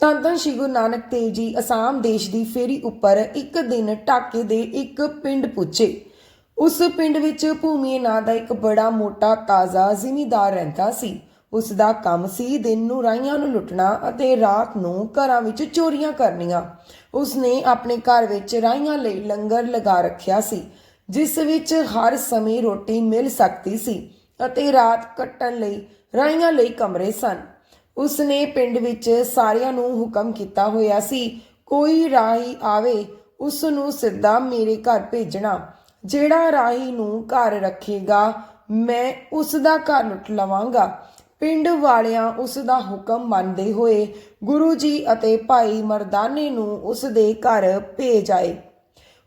ਧੰਨ ਧੰਨ ਸ਼੍ਰੀ ਗੁਰੂ ਨਾਨਕ ਦੇਵ ਜੀ ਅਸਾਮ ਦੇਸ਼ ਦੀ ਫੇਰੀ ਉੱਪਰ ਇੱਕ ਦਿਨ ਢਾਕੇ ਦੇ ਇੱਕ ਪਿੰਡ ਪੁੱਜੇ। ਉਸ ਪਿੰਡ ਵਿੱਚ ਭੂਮੀ ਨਾਂ ਦਾ ਇੱਕ ਬੜਾ ਮੋਟਾ ਤਾਜ਼ਾ ਜ਼ਿਮੀਦਾਰ ਰਹਿੰਦਾ ਸੀ। ਉਸ ਦਾ ਕੰਮ ਸੀ ਦਿਨ ਨੂੰ ਰਾਈਆਂ ਨੂੰ ਲੁੱਟਣਾ ਅਤੇ ਰਾਤ ਨੂੰ ਘਰਾਂ ਵਿੱਚ ਚੋਰੀਆਂ ਕਰਨੀਆਂ। ਉਸ ਨੇ ਆਪਣੇ ਘਰ ਵਿੱਚ ਰਾਈਆਂ ਲਈ ਲੰਗਰ ਲਗਾ ਰੱਖਿਆ ਸੀ, ਜਿਸ ਵਿੱਚ ਹਰ ਸਮੇਂ ਰੋਟੀ ਮਿਲ ਸਕਦੀ ਸੀ ਅਤੇ ਰਾਤ ਕੱਟਣ ਲਈ ਰਾਈਆਂ ਲਈ ਕਮਰੇ ਸਨ। ਉਸ ਨੇ ਪਿੰਡ ਵਿੱਚ ਸਾਰਿਆਂ ਨੂੰ ਹੁਕਮ ਕੀਤਾ ਹੋਇਆ ਸੀ, ਕੋਈ ਰਾਹੀ ਆਵੇ ਉਸ ਨੂੰ ਸਿੱਧਾ ਮੇਰੇ ਘਰ ਭੇਜਣਾ। ਜਿਹੜਾ ਰਾਹੀ ਨੂੰ ਘਰ ਰੱਖੇਗਾ, ਮੈਂ ਉਸ ਦਾ ਘਰ ਲੁੱਟ ਲਵਾਂਗਾ। ਪਿੰਡ ਵਾਲਿਆਂ ਉਸ ਦਾ ਹੁਕਮ ਮੰਨਦੇ ਹੋਏ ਗੁਰੂ ਜੀ ਅਤੇ ਭਾਈ ਮਰਦਾਨੇ ਨੂੰ ਉਸ ਦੇ ਘਰ ਭੇਜ ਆਏ।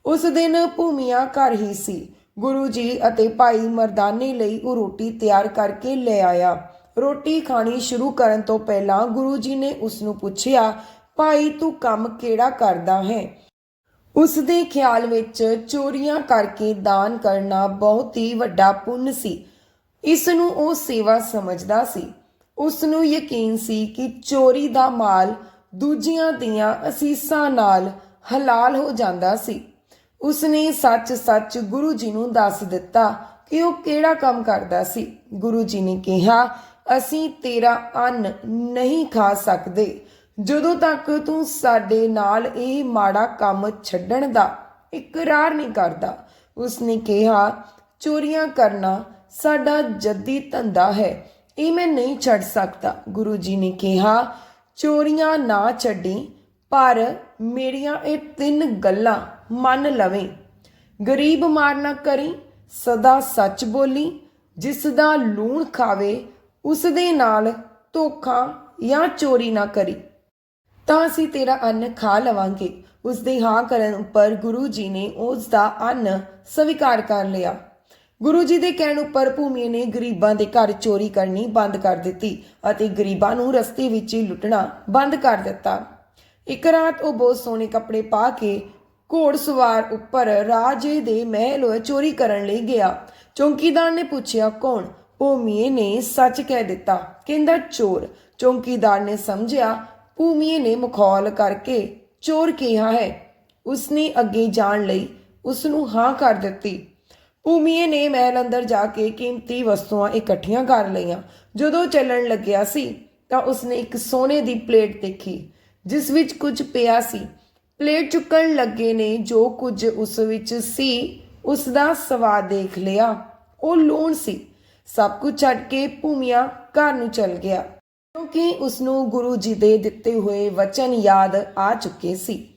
ਉਸ ਦਿਨ ਭੂਮੀਆਂ ਘਰ ਹੀ ਸੀ। ਗੁਰੂ ਜੀ ਅਤੇ ਭਾਈ ਮਰਦਾਨੇ ਲਈ ਉਹ ਰੋਟੀ ਤਿਆਰ ਕਰਕੇ ਲੈ ਆਇਆ। ਰੋਟੀ ਖਾਣੀ ਸ਼ੁਰੂ ਕਰਨ ਤੋਂ ਪਹਿਲਾਂ ਗੁਰੂ ਜੀ ਨੇ ਉਸ ਨੂੰ ਪੁੱਛਿਆ, ਭਾਈ, ਤੂੰ ਕੰਮ ਕਿਹੜਾ ਕਰਦਾ ਹੈ? ਉਸ ਦੇ ਖਿਆਲ ਵਿੱਚ ਚੋਰੀਆਂ ਕਰਕੇ ਦਾਨ ਕਰਨਾ ਬਹੁਤ ਹੀ ਵੱਡਾ ਪੁੰਨ ਸੀ। ਇਸ ਨੂੰ ਉਹ ਸੇਵਾ ਸਮਝਦਾ ਸੀ। ਉਸ ਨੂੰ ਯਕੀਨ ਸੀ ਕਿ ਚੋਰੀ ਦਾ ਮਾਲ ਦੂਜਿਆਂ ਦੀਆਂ ਅਸੀਸਾਂ ਨਾਲ ਹਲਾਲ ਹੋ ਜਾਂਦਾ ਸੀ। ਉਸ ਨੇ ਸੱਚ-ਸੱਚ ਗੁਰੂ ਜੀ ਨੂੰ ਦੱਸ ਦਿੱਤਾ ਕਿ ਉਹ ਕਿਹੜਾ ਕੰਮ ਕਰਦਾ ਸੀ। ਗੁਰੂ ਜੀ ਨੇ ਕਿਹਾ ਅਸੀਂ ਤੇਰਾ ਅੰਨ ਨਹੀਂ ਖਾ ਸਕਦੇ। ਜਦੋਂ ਤੱਕ ਤੂੰ ਸਾਡੇ ਨਾਲ ਇਹ ਮਾੜਾ ਕੰਮ ਛੱਡਣ ਦਾ ਇਕਰਾਰ ਨਹੀਂ ਕਰਦਾ ਉਸ ਕਿਹਾ, ਚੋਰੀਆਂ ਕਰਨਾ ਸਾਡਾ ਜੱਦੀ ਧੰਦਾ ਹੈ। ਇਹ ਮੈਂ ਨਹੀਂ ਛੱਡ ਸਕਦਾ। ਗੁਰੂ ਜੀ ਨੇ ਕਿਹਾ, ਚੋਰੀਆਂ ਨਾ ਛੱਡੀ, ਪਰ ਮੇਰੀਆਂ ਇਹ ਤਿੰਨ ਗੱਲਾਂ ਮੰਨ ਲਵੇਂ। ਗਰੀਬ ਮਾਰ ਨਾ ਕਰੀ, ਸਦਾ ਸੱਚ ਬੋਲੀ, ਜਿਸ ਦਾ ਲੂਣ ਖਾਵੇ ਉਸ ਦੇ ਨਾਲ ਧੋਖਾ ਜਾਂ ਚੋਰੀ ਨਾ ਕਰੀ। ਤਾਂ ਅਸੀਂ ਤੇਰਾ ਅੰਨ ਖਾ ਲਵਾਂਗੇ। ਉਸ ਦੇ ਹਾਂ ਕਰਨ ਉੱਪਰ ਗੁਰੂ ਜੀ ਨੇ ਉਸ ਦਾ ਅੰਨ ਸਵੀਕਾਰ ਕਰ ਲਿਆ। ਗੁਰੂ ਜੀ ਦੇ ਕਹਿਣ ਉੱਪਰ ਭੂਮੀ ਨੇ ਗਰੀਬਾਂ ਦੇ ਘਰ ਚੋਰੀ ਕਰਨੀ ਬੰਦ ਕਰ ਦਿੱਤੀ ਅਤੇ ਗਰੀਬਾਂ ਨੂੰ ਰਸਤੇ ਵਿੱਚ ਹੀ ਲੁੱਟਣਾ ਬੰਦ ਕਰ ਦਿੱਤਾ। ਇੱਕ ਰਾਤ ਉਹ ਬਹੁਤ ਸੋਹਣੇ ਕੱਪੜੇ ਪਾ ਕੇ ਘੋੜਸਵਾਰ ਉੱਪਰ ਰਾਜੇ ਦੇ ਮਹਿਲ ਚੋਰੀ ਕਰਨ ਲਈ ਗਿਆ। ਚੌਂਕੀਦਾਰ ਨੇ ਪੁੱਛਿਆ, ਕੌਣ? ਭੂਮੀਏ ਨੇ ਸੱਚ ਕਹਿ ਦਿੱਤਾ। ਕਹਿੰਦਾ, ਚੋਰ, ਚੌਂਕੀਦਾਰ ਨੇ ਸਮਝਿਆ, ਭੂਮੀਏ ਨੇ ਮਖੌਲ ਕਰਕੇ ਚੋਰ ਕਿਹਾ ਹੈ। ਉਸਨੇ ਅੱਗੇ ਜਾਣ ਲਈ ਉਸ ਨੂੰ ਹਾਂ ਕਰ ਦਿੱਤੀ। ਭੂਮੀਏ ਨੇ ਮਹਿਲ ਅੰਦਰ ਜਾ ਕੇ ਕੀਮਤੀ ਵਸਤੂਆਂ ਇਕੱਠੀਆਂ ਕਰ ਲਈਆਂ। ਜਦੋਂ ਚੱਲਣ ਲੱਗਿਆ ਸੀ, ਤਾਂ ਉਸਨੇ ਇੱਕ ਸੋਨੇ ਦੀ ਪਲੇਟ ਦੇਖੀ, ਜਿਸ ਵਿੱਚ ਕੁਝ ਪਿਆ ਸੀ। ਪਲੇਟ ਚੁੱਕਣ ਲੱਗੇ ਨੇ ਜੋ ਕੁਝ ਉਸ ਵਿੱਚ ਸੀ ਉਸ ਦਾ ਸਵਾਦ ਦੇਖ ਲਿਆ। ਉਹ ਲੂਣ ਸੀ। ਸਭ ਕੁਝ ਛੱਡ ਕੇ ਭੂਮੀਆ ਘਰ ਨੂੰ ਚਲ ਗਿਆ। ਕਿਉਂਕਿ ਉਸ ਨੂੰ ਗੁਰੂ ਜੀ ਦੇ ਦਿੱਤੇ ਹੋਏ ਵਚਨ ਯਾਦ ਆ ਚੁੱਕੇ ਸੀ।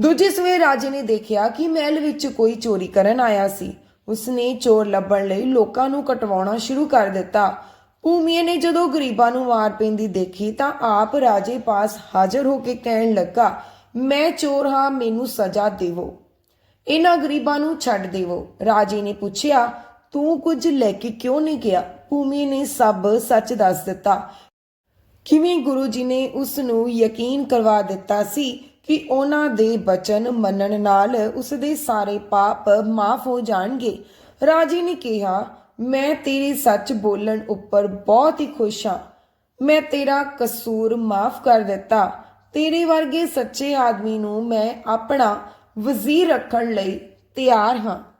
ਦੂਜੇ ਸਵੇਰ ਰਾਜੇ ਨੇ ਦੇਖਿਆ ਕਿ ਮਹਿਲ ਵਿੱਚ ਕੋਈ ਚੋਰੀ ਕਰਨ ਆਇਆ ਸੀ। ਉਸਨੇ ਚੋਰ ਲੱਭਣ ਲਈ ਲੋਕਾਂ ਨੂੰ ਕਟਵਾਉਣਾ ਸ਼ੁਰੂ ਕਰ ਦਿੱਤਾ। ਭੂਮੀਏ ਨੇ ਜਦੋਂ ਗਰੀਬਾਂ ਨੂੰ ਮਾਰ ਪੈਂਦੀ ਦੇਖੀ ਤਾਂ ਆਪ ਰਾਜੇ ਪਾਸ ਹਾਜ਼ਰ ਹੋ ਕੇ ਕਹਿਣ ਲੱਗਾ, ਮੈਂ ਚੋਰ ਹਾਂ, ਮੈਨੂੰ ਸਜ਼ਾ ਦੇਵੋ। ਇਹਨਾਂ ਗਰੀਬਾਂ ਨੂੰ ਛੱਡ ਦੇਵੋ। ਰਾਜੇ ਨੇ ਪੁੱਛਿਆ ਤੂੰ ਕੁਝ ਲੈ ਕੇ ਕਿਉਂ ਨਹੀਂ ਗਿਆ? ਭੂਮੀ ਨੇ ਸਭ ਸੱਚ ਦੱਸ ਦਿੱਤਾ। ਕਿਵੇਂ ਗੁਰੂ ਜੀ ਨੇ ਉਸ ਨੂੰ ਯਕੀਨ ਕਰਵਾ ਦਿੱਤਾ ਸੀ ਕਿ ਉਹਨਾਂ ਦੇ ਬਚਨ ਮੰਨਣ ਨਾਲ ਉਸ ਦੇ ਸਾਰੇ ਪਾਪ ਮਾਫ ਹੋ ਜਾਣਗੇ? ਰਾਜੇ ਨੇ ਕਿਹਾ, ਮੈਂ ਤੇਰੇ ਸੱਚ ਬੋਲਣ ਉੱਪਰ ਬਹੁਤ ਹੀ ਖੁਸ਼ ਹਾਂ। ਮੈਂ ਤੇਰਾ ਕਸੂਰ ਮਾਫ ਕਰ ਦਿੱਤਾ। ਤੇਰੇ ਵਰਗੇ ਸੱਚੇ ਆਦਮੀ ਨੂੰ ਮੈਂ ਆਪਣਾ ਵਜ਼ੀਰ ਰੱਖਣ ਲਈ ਤਿਆਰ ਹਾਂ।